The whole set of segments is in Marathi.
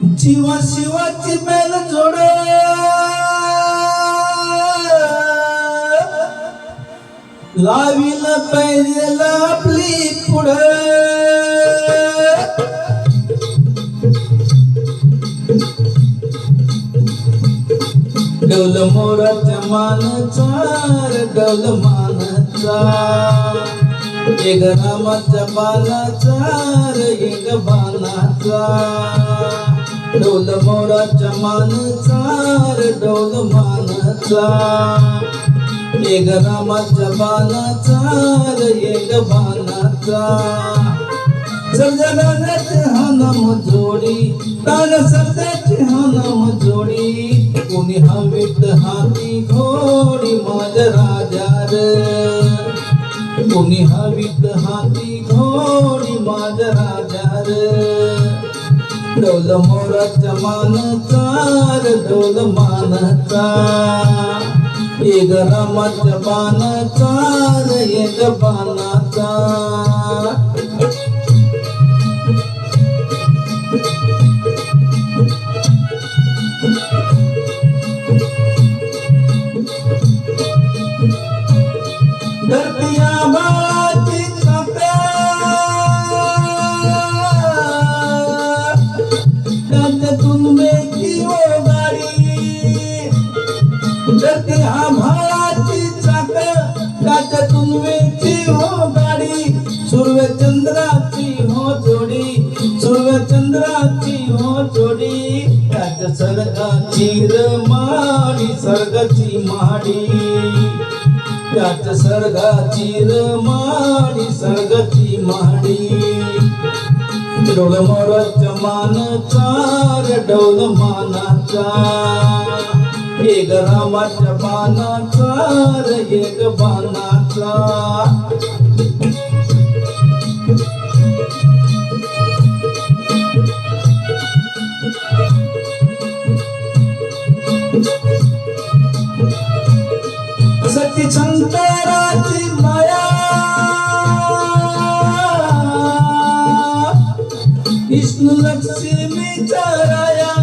जीवा शिवाची मेल जोड. लावील पाहिजे आपली पुढ. डौल मोराच्या मानचार रे डौल मानचा एक रामाच्या बाणाचा एक बालाचा डोल मोराच्या मानचा डोल मानचा. एक रामाच्या बाणाचा एक बाणाचा. सर्जनाचे हा नाम जोडी तान सर्जाची हा नाम जोडी. कोणी हवीत हाती घोडी माझ राजा रे कोणी हवीत हाती घोडी माझ राजा रे डोल मोराच्या मानचा रे डोल मानचा. एक रामाच्या बाणाचा एक बाणाचा धरतिया भाळाची चाक. त्याच्यातून मेची हो गाडी. सूर्य चंद्राची हो जोडी. सूर्य चंद्राची हो जोडी. त्याच्या सर्गाची रमाडी सर्गाची माडी त्याच सर्गाची रमाडी सर्गाची माडी डोल मोर मानाचा चार डोल मानाचा एक रामाच्या बाणाचा रे एक बाणाचा. सती शंकराची माया. विष्णू लक्ष्मीचा राया.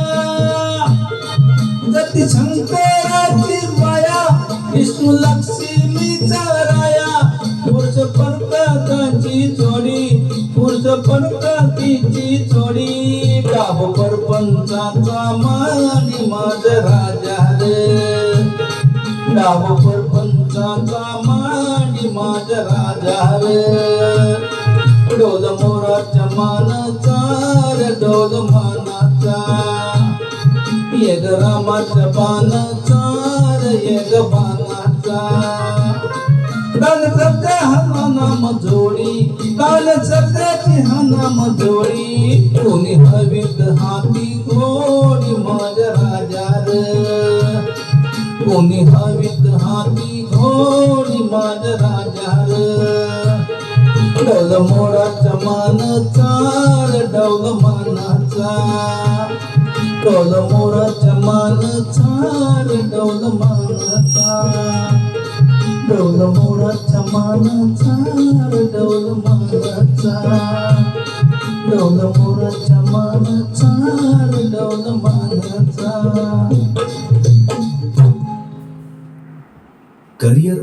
सती शंकराची माया विष्णू लक्ष्मीचा राया. पुरुष परकाची जोडी पुरुष परकाची जोडी. डाब परपंचाचा मानी माझ राजा रे. डाव परपंचाचा मानी माझ राजा रे. डोल मोराच्या मानाचा रे डोल मानाचा. एक रामाच्या बाणाचा चार एक बाणाचा काल सध्या हा नाम जोडी काल सध्याची हा नाम जोडी कोणी हवीत हाती घोडी मज राजा कोणी हवीत हाती घोडी माझ राजा डोल मोराचा मानचा चार डौल मानाचा डौल मोराच्या मानचा रे डौल मानाचा डौल मोराच्या मानचा रे डौल मानाचा डौल मोराच्या मानचा रे डौल मानाचा करिअर